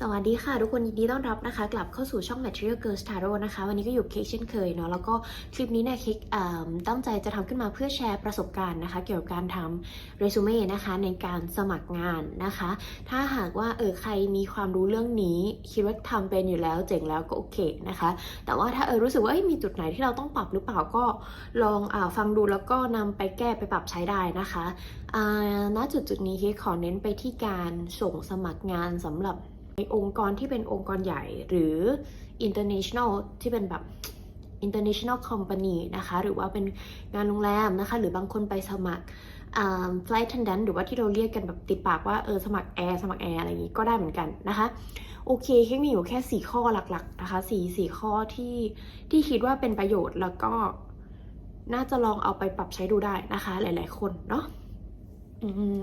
สวัสดีค่ะ ทุกคนยินดีต้อนรับนะคะ กลับเข้าสู่ช่อง Material Girls Tarot นะคะ วันนี้ก็อยู่เค้กเช่นเคยเนาะแล้วก็คลิปนี้เนี่ยเค้กตั้งใจจะทำขึ้นมาเพื่อแชร์ประสบการณ์นะคะ เกี่ยวกับการทำเรซูเม่นะคะ ในการสมัครงานนะคะ ถ้าหากว่าเออใครมีความรู้เรื่องนี้ คิดว่าทำเป็นอยู่แล้วเจ๋งแล้วก็โอเคนะคะ แต่ว่าถ้าเออรู้สึกว่ามีจุดไหนที่เราต้องปรับหรือเปล่าก็ลองอฟังดูแล้วก็นำไปแก้ไปปรับใช้ได้นะคะณจุดจุดนี้เค้กขอเน้นไปที่การส่งสมัครงานสำหรับ ในองค์กรที่เป็นองค์กรใหญ่หรือ international ที่เป็นแบบ international company นะคะ หรือว่าเป็นงานโรงแรมนะคะ หรือบางคนไปสมัคร flight attendant หรือว่าที่เราเรียกกันแบบติดปากว่าเออสมัครแอร์สมัครแอร์อะไรอย่างนี้ก็ได้เหมือนกันนะคะ โอเคเค้กมีอยู่แค่ 4 ข้อหลักๆนะคะ4 4ข้อที่ที่คิดว่าเป็นประโยชน์แล้วก็น่าจะลองเอาไปปรับใช้ดูได้นะคะ หลายๆคนเนาะ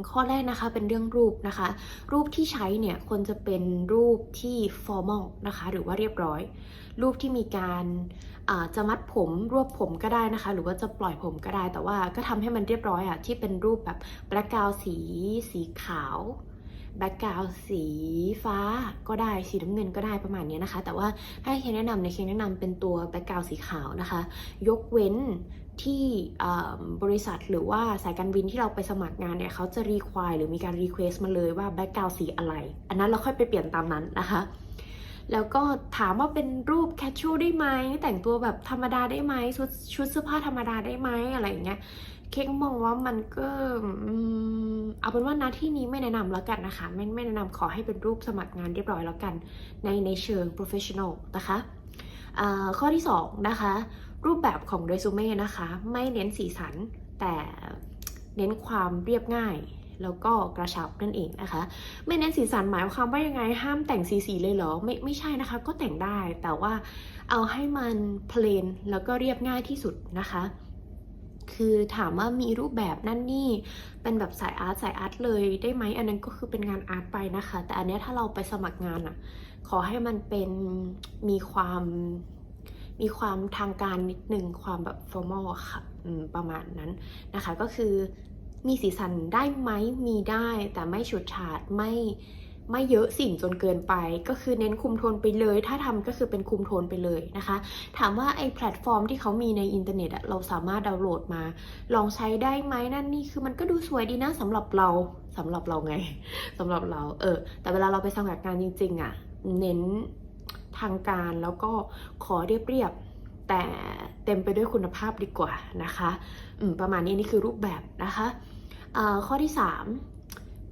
ข้อแรกนะคะเป็นเรื่องรูปนะคะ รูปที่ใช้เนี่ยควรจะเป็นรูปที่ formal นะคะหรือว่าเรียบร้อย รูปที่มีการาจะมัดผมรวบผมก็ได้นะคะ หรือว่าจะปล่อยผมก็ได้ แต่ว่าก็ทำให้มันเรียบร้อยอะที่เป็นรูปแบบแบล็กกาวสี สีขาวแบ็กกราวสีฟ้าก็ได้สีน้ำเงินก็ได้ประมาณนี้นะคะ แต่ว่าถ้าเคนแนะนำเนี่ยเคนแนะนำเป็นตัวแบ็กกราวสีขาวนะคะ ยกเว้น ที่บริษัทหรือว่าสายการบินที่เราไปสมัครงานเนี่ยเขาจะรีควายหรือมีการรีเควสมาเลยว่าแบ็กกราวสีอะไร อันนั้นเราค่อยไปเปลี่ยนตามนั้นนะคะ แล้วก็ถามว่าเป็นรูปแคชช a l ได้ไหมแต่งตัวแบบธรรมดาได้ไหมชุดชุดเสื้อผ้าธรรมดาได้ไหมอะไรอย่างเงี้ยเค้กมองว่ามันก็เอาเป็นว่าน้าที่นี้ไม่แนะนำแล้วกันนะคะ ไม่ไม่แนะนำขอให้เป็นรูปสมัครงานเรียบร้อยแล้วกัน ในในเชิง professional นะคะ ข้อที่2นะคะรูปแบบของเรซูเม่นะคะไม่เน้นสีสันแต่เน้นความเรียบง่าย แล้วก็กระชับนั่นเองนะคะ ไม่เน้นสีสันหมายความว่ายังไงห้ามแต่งสีสีเลยเหรอไม่ไม่ใช่นะคะ ก็แต่งได้แต่ว่าเอาให้มันเพลนแล้วก็เรียบง่ายที่สุดนะคะ คือถามว่ามีรูปแบบนั่นนี่ เป็นแบบสายอาร์ตสายอาร์ตเลยได้ไหมอันนั้นก็คือเป็นงานอาร์ตไปนะคะ แต่อันนี้ถ้าเราไปสมัครงานอะขอให้มันเป็นมีความมีความทางการนิดนึงความแบบ formal อะค่ะประมาณนั้นนะคะ ก็คือมีสีสันได้ไหมมีได้แต่ไม่ฉูดฉาดไม่ ไม่เยอะสิ่งจนเกินไป ก็คือเน้นคุมโทนไปเลย ถ้าทำก็คือเป็นคุมโทนไปเลยนะคะ ถามว่าไอ้แพลตฟอร์มที่เขามีในอินเทอร์เน็ตเราสามารถดาวน์โหลดมา ลองใช้ได้ไหมนั่นนี่คือมันก็ดูสวยดีนะสำหรับเราสำหรับเราไงสำหรับเราเออ แต่เวลาเราไปสมัครงานจริง ๆอะเน้นทางการแล้วก็ขอเรียบๆแต่เต็มไปด้วยคุณภาพดีกว่านะคะ ประมาณนี้นี่คือรูปแบบนะคะ ข้อที่ 3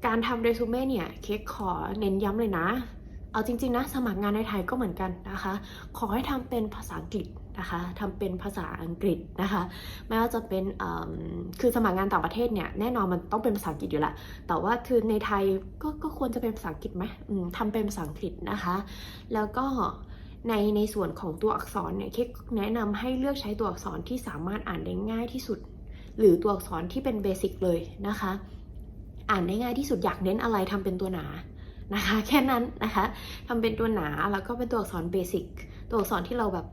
การทำเรซูเม่เนี่ยเค้กขอเน้นย้ำเลยนะ เอาจริง ๆ นะ สมัครงานในไทยก็เหมือนกันนะคะ ขอให้ทำเป็นภาษาอังกฤษนะคะทำเป็นภาษาอังกฤษนะคะไม่ว่าจะเป็นคือสมัครงานต่างประเทศเนี่ยแน่นอนมันต้องเป็นภาษาอังกฤษอยู่ละแต่ว่าคือในไทยก็ก็ควรจะเป็นภาษาอังกฤษไหมอืมทำเป็นภาษาอังกฤษนะคะ แล้วก็ในในส่วนของตัวอักษรเนี่ยเค้กแนะนำให้เลือกใช้ตัวอักษรที่สามารถอ่านได้ง่ายที่สุด หรือตัวอักษรที่เป็นเบสิกเลยนะคะ อ่านได้ง่ายที่สุดอยากเน้นอะไรทำเป็นตัวหนานะคะ แค่นั้นนะคะทำเป็นตัวหนาแล้วก็เป็นตัวอักษรเบสิกตัวอักษรที่เราแบบ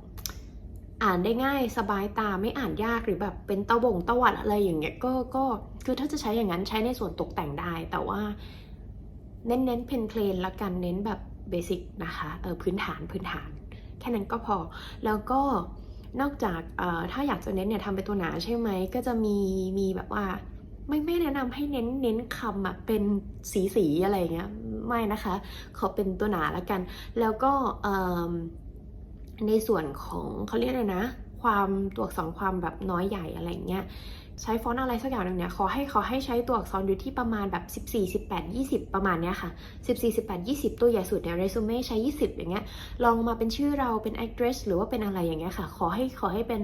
อ่านได้ง่ายสบายตาไม่อ่านยากหรือแบบเป็นตะวงตะวัดอะไรอย่างเงี้ยก็ก็คือถ้าจะใช้อย่างนั้นใช้ในส่วนตกแต่งได้ แต่ว่าเน้นเน้นเพนเพลนละกันเน้นแบบเบสิกนะคะเออพื้นฐานพื้นฐาน แค่นั้นก็พอแล้วก็นอกจากเอ่อถ้าอยากจะเน้นเนี่ยทำเป็นตัวหนาใช่ไหมก็จะมีมีแบบว่า ไม่ไม่แนะนำให้เน้นเน้นคำอะเป็นสีสีอะไรเงี้ยไม่นะคะ ขอเป็นตัวหนาละกัน แล้วก็ในส่วนของเขาเรียกอะไรนะ ความตัวอักษรความแบบน้อยใหญ่อะไรเงี้ย ใช้ฟอนต์อะไรสักอย่างหนึ่งเนี่ยขอให้ขอให้ใช้ตัวอักษรอยู่ที่ประมาณแบบ 14 18 20 ประมาณเนี้ยค่ะ 14 18 20 ตัวใหญ่สุดเนี่ยเรซูเม่ใช้ 20 อย่างเงี้ยลองมาเป็นชื่อเราเป็น address หรือว่าเป็นอะไรอย่างเงี้ยค่ะ ขอให้ขอให้เป็น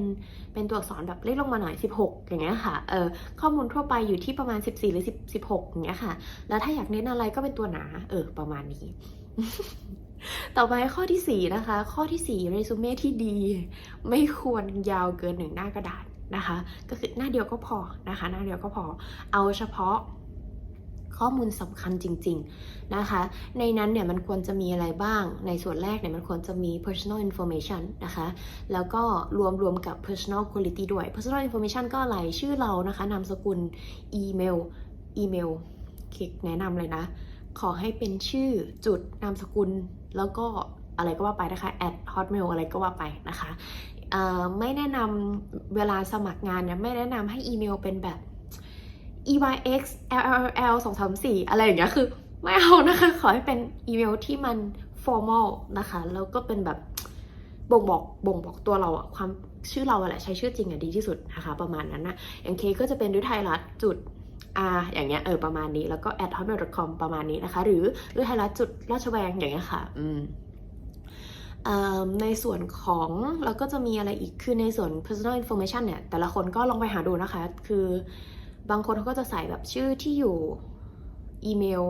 เป็นตัวอักษรแบบเล็กลงมาหน่อย 16 อย่างเงี้ยค่ะเออข้อมูลทั่วไปอยู่ที่ประมาณ 14 หรือ 10 16อย่างเงี้ยค่ะ แล้วถ้าอยากเน้นอะไรก็เป็นตัวหนาเออประมาณนี้ต่อไปข้อที่ 4 นะคะ ข้อที่4เรซูเม่ที่ดี ไม่ควรยาวเกินหนึ่งหน้ากระดาษ นะคะ ก็คือหน้าเดียวก็พอนะคะ หน้าเดียวก็พอ เอาเฉพาะข้อมูลสำคัญจริง ๆ นะคะ ในนั้นเนี่ยมันควรจะมีอะไรบ้าง ในส่วนแรกเนี่ยมันควรจะมี personal information นะคะ แล้วก็รวมรวมกับ personal quality ด้วย personal information ก็อะไร ชื่อเรานะคะ นามสกุล อีเมล อีเมล คลิกแนะนำเลยนะ ขอให้เป็นชื่อจุดนามสกุล แล้วก็อะไรก็ว่าไปนะคะ at hotmail อะไรก็ว่าไปนะคะ ไม่แนะนำเวลาสมัครงานเนี่ยไม่แนะนำให้อีเมลเป็นแบบ EYX LLL 2 3 4 อะไรอย่างเงี้ยคือไม่เอานะคะ ขอให้เป็นอีเมลที่มัน formal นะคะ แล้วก็เป็นแบบบ่งบอกบ่งบอกตัวเราอะความชื่อเราอะแหละใช้ชื่อจริงอะดีที่สุดนะคะ ประมาณนั้นนะอย่างเคก็จะเป็นฤทัยรัตน์จุด r อย่างเงี้ยเออประมาณนี้แล้วก็ at hotmail.com ประมาณนี้นะคะ หรือฤทัยรัตน์จุดราชแวงอย่างเงี้ยค่ะ อืม ในส่วนของเราก็จะมีอะไรอีกคือในส่วน personal information เนี่ย แต่ละคนก็ลองไปหาดูนะคะ คือบางคนเขาก็จะใส่แบบชื่อที่อยู่อีเมล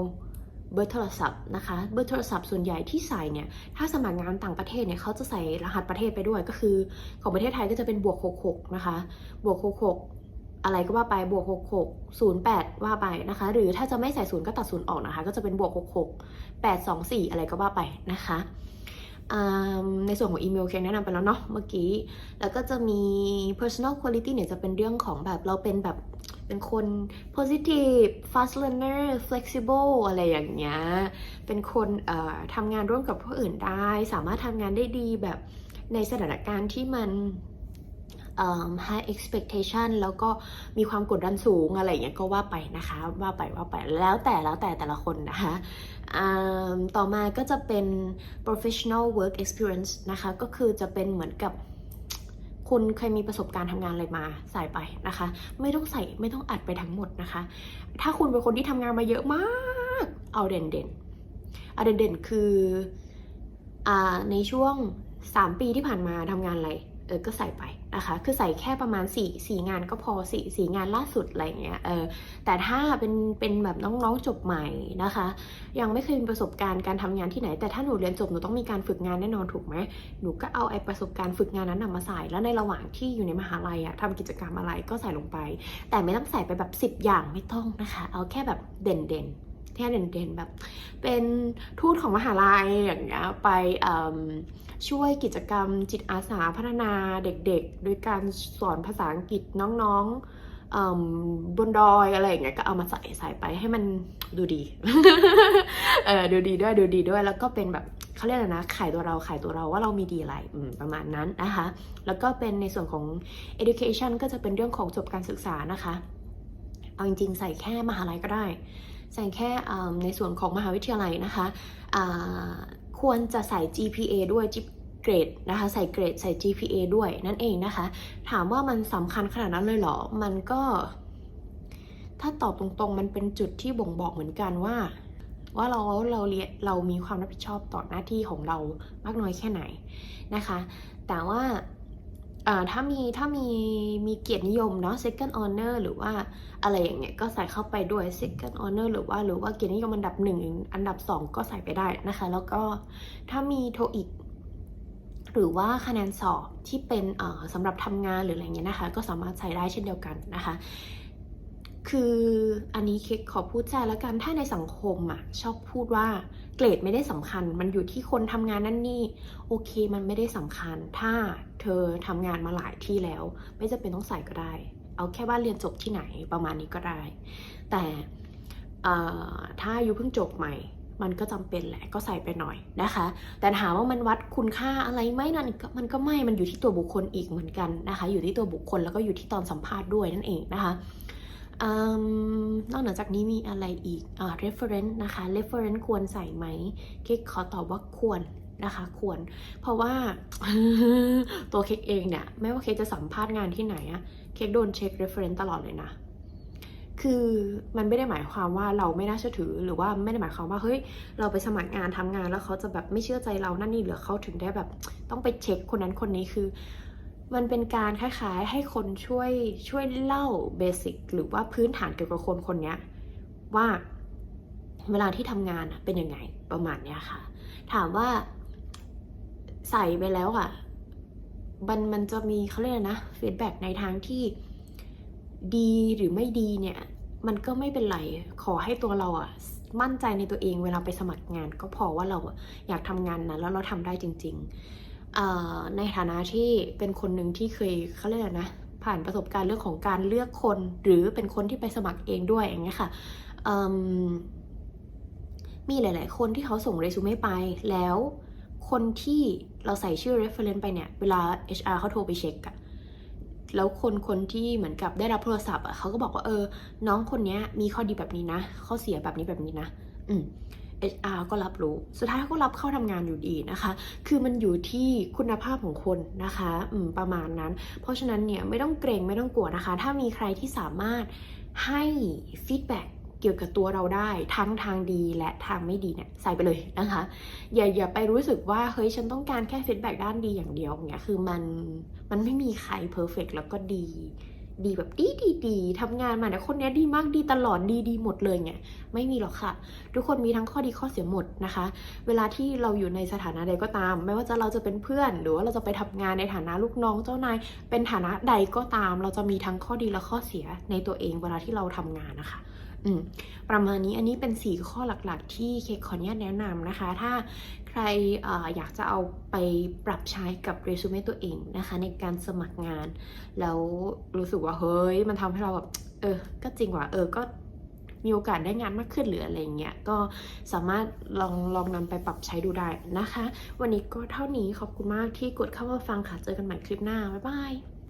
เบอร์โทรศัพท์นะคะ เบอร์โทรศัพท์ส่วนใหญ่ที่ใส่เนี่ย ถ้าสมัครงานต่างประเทศเนี่ยเขาจะใส่รหัสประเทศไปด้วย ก็คือของประเทศไทยก็จะเป็นบวก 66 นะคะ บวก 66 อะไรก็ว่าไป บวก 66 08 ว่าไปนะคะ หรือถ้าจะไม่ใส่ศูนย์ก็ตัดศูนย์ออกนะคะ ก็จะเป็นบวก 66 824 อะไรก็ว่าไปนะคะ ในส่วนของอีเมลเคแนะนำไปแล้วเนาะเมื่อกี้ แล้วก็จะมี personal quality เนี่ยจะเป็นเรื่องของแบบเราเป็นแบบเป็นคน positive fast learner flexible อะไรอย่างเงี้ย เป็นคนทำงานร่วมกับผู้อื่นได้ สามารถทำงานได้ดีแบบในสถานการณ์ที่มัน high expectation แล้วก็มีความกดดันสูงอะไรอย่างเงี้ยก็ว่าไปนะคะว่าไปว่าไปแล้วแต่แล้วแต่แต่ละคนนะคะต่อมาก็จะเป็น professional work experience นะคะก็คือจะเป็นเหมือนกับคุณเคยมีประสบการณ์ทำงานอะไรมาใส่ไปนะคะ ไม่ต้องใส่ไม่ต้องอัดไปทั้งหมดนะคะ ถ้าคุณเป็นคนที่ทำงานมาเยอะมาก เอาเด่นเด่นเอาเด่นเด่นคืออ่าในช่วง 3 ปีที่ผ่านมาทำงานอะไรเออก็ใส่ไป นะคะ คือใส่แค่ประมาณ4 4งานก็พอ4 4งานล่าสุดอะไรเงี้ย เออ แต่ถ้าเป็นเป็นแบบน้องๆจบใหม่นะคะ ยังไม่เคยมีประสบการณ์การทำงานที่ไหน แต่ถ้าหนูเรียนจบหนูต้องมีการฝึกงานแน่นอนถูกไหมหนูก็เอาไอ้ประสบการณ์ฝึกงานนั้นนะมาใส่ แล้วในระหว่างที่อยู่ในมหาลัยอะทำกิจกรรมอะไรก็ใส่ลงไป แต่ไม่ต้องใส่ไปแบบ 10 อย่างไม่ต้องนะคะ เอาแค่แบบเด่นเด่นๆ แค่เด่นเด่นๆแบบ เป็นทูตของมหาลัยอย่างเงี้ยไปช่วยกิจกรรมจิตอาสาพัฒนาเด็กๆ โดยการสอนภาษาอังกฤษน้องๆบนดอยอะไรอย่างเงี้ยก็เอามาใส่ใส่ไปให้มันดูดีเออดูดีด้วยดูดีด้วย แล้วก็เป็นแบบเขาเรียกอะไรนะขายตัวเราขายตัวเราว่าเรามีดีอะไรประมาณนั้นนะคะ แล้วก็เป็นในส่วนของ education ก็จะเป็นเรื่องของจบการศึกษานะคะ เอาจริงๆ ใส่แค่มหาลัยก็ได้ ใส่แค่ในส่วนของมหาวิทยาลัยนะคะควรจะใส่ GPA ด้วยเกรดนะคะใส่เกรดใส่ GPA ด้วยนั่นเองนะคะ ถามว่ามันสำคัญขนาดนั้นเลยเหรอ มันก็ ถ้าตอบตรงๆ มันเป็นจุดที่บ่งบอกเหมือนกันว่า ว่าเราเราเรียนเรามีความรับผิดชอบต่อหน้าที่ของเรามากน้อยแค่ไหนนะคะ แต่ว่า ถ้ามีถ้ามีมีเกียรตินิยมเนาะ second honor หรือว่าอะไรอย่างเงี้ยก็ใส่เข้าไปด้วย second honor หรือว่าหรือว่าเกียรตินิยมอันดับหนึ่งอันดับสองก็ใส่ไปได้นะคะ แล้วก็ถ้ามีโทอีกหรือว่าคะแนนสอบที่เป็นเออสำหรับทำงานหรืออะไรเงี้ยนะคะ ก็สามารถใส่ได้เช่นเดียวกันนะคะ คืออันนี้เคขอพูดใจแล้วกันถ้าในสังคมอะชอบพูดว่า รดไม่ได้สำคัญ มันอยู่ที่คนทำงานนั่นนี่ โอเค มันไม่ได้สำคัญ ถ้าเธอทำงานมาหลายที่แล้ว ไม่จำเป็นต้องใส่ก็ได้ เอาแค่ว่าเรียนจบที่ไหนประมาณนี้ก็ได้ แต่ถ้าอยู่เพิ่งจบใหม่ มันก็จำเป็นแหละ ก็ใส่ไปหน่อยนะคะ แต่ถามว่ามันวัดคุณค่าอะไรไหมนั่นมันก็ไม่ มันอยู่ที่ตัวบุคคลอีกเหมือนกันนะคะ อยู่ที่ตัวบุคคลแล้วก็อยู่ที่ตอนสัมภาษณ์ด้วยนั่นเองนะคะ นอกเหนือจากนี้มีอะไรอีกอ่า reference นะคะ reference ควรใส่ไหมเค้กขอตอบว่าควรนะคะควร เพราะว่าตัวเค้กเองเนี่ยไม่ว่าเค้กจะสัมภาษณ์งานที่ไหนอะเค้กโดนเช็ค reference ตลอดเลยนะ คือมันไม่ได้หมายความว่าเราไม่น่าเชื่อถือหรือว่าไม่ได้หมายความว่าเฮ้ยเราไปสมัครงานทำงานแล้วเขาจะแบบไม่เชื่อใจเรานั่นนี่หรือเขาถึงได้แบบต้องไปเช็คคนนั้นคนนี้คือ มันเป็นการคล้ายๆ ให้คนช่วยช่วยเล่าเบสิกหรือว่าพื้นฐานเกี่ยวกับคนคนนี้ว่าเวลาที่ทำงานเป็นยังไงประมาณเนี้ยค่ะ ถามว่าใส่ไปแล้วอะมันมันจะมีเขาเรียกนะฟีดแบ็ในทางที่ดีหรือไม่ดีเนี่ย มันก็ไม่เป็นไร ขอให้ตัวเราอะมั่นใจในตัวเองเวลาไปสมัครงาน ก็พอว่าเราอยากทำงานนั้นแล้วเราทำได้จริง ๆ ในฐานะที่เป็นคนหนึ่งที่เคยเขาเรียกอะไรนะ ผ่านประสบการณ์เรื่องของการเลือกคน หรือเป็นคนที่ไปสมัครเองด้วยอย่างเงี้ยค่ะมมีหลาย ๆ คนที่เขาส่งเรซูเม่ไปแล้วคนที่เราใส่ชื่อ reference ไปเนี่ย เวลา HR เขาโทรไปเช็คอะแล้วคนคนที่เหมือนกับได้รับโทรศัพท์อะเขาก็บอกว่าเออ น้องคนนี้มีข้อดีแบบนี้นะ ข้อเสียแบบนี้แบบนี้นะ อืม HR ก็รับรู้ สุดท้ายก็รับเข้าทำงานอยู่ดีนะคะ คือมันอยู่ที่คุณภาพของคนนะคะประมาณนั้น เพราะฉะนั้นเนี่ยไม่ต้องเกรงไม่ต้องกลัวนะคะ ถ้ามีใครที่สามารถให้ฟีดแบ็กเกี่ยวกับตัวเราได้ทั้งทางดีและทางไม่ดีเนี่ยใส่ไปเลยนะคะ อย่าอย่าไปรู้สึกว่าเฮ้ยฉันต้องการแค่ฟีดแบ็กด้านดีอย่างเดียวเนี่ยคือมันมันไม่มีใครเพอร์เฟกแล้วก็ดี ดีแบบดีดีดีทำงานมาเนี่ยคนนี้ดีมากดีตลอดดีดีหมดเลยเนี่ยไม่มีหรอกค่ะ ทุกคนมีทั้งข้อดีข้อเสียหมดนะคะ เวลาที่เราอยู่ในสถานะใดก็ตาม ไม่ว่าจะเราจะเป็นเพื่อน หรือว่าเราจะไปทำงานในฐานะลูกน้องเจ้านายเป็นฐานะใดก็ตาม เราจะมีทั้งข้อดีและข้อเสียในตัวเองเวลาที่เราทำงานนะคะ ประมาณนี้อันนี้เป็น 4 ข้อหลักๆ ที่เคขออนุญาตแนะนำนะคะ ถ้าใครอออยากจะเอาไปปรับใช้กับเรซูเม่ตัวเองนะคะ ในการสมัครงาน แล้วรู้สึกว่าเฮ้ย มันทำให้เราแบบ เออ ก็จริงว่ะเออก็มีโอกาสได้งานมากขึ้นหรืออะไรเงี้ย ก็สามารถลองลองนำไปปรับใช้ดูได้นะคะ วันนี้ก็เท่านี้ขอบคุณมากที่กดเข้ามาฟังค่ะ เจอกันใหม่คลิปหน้า บ๊ายบาย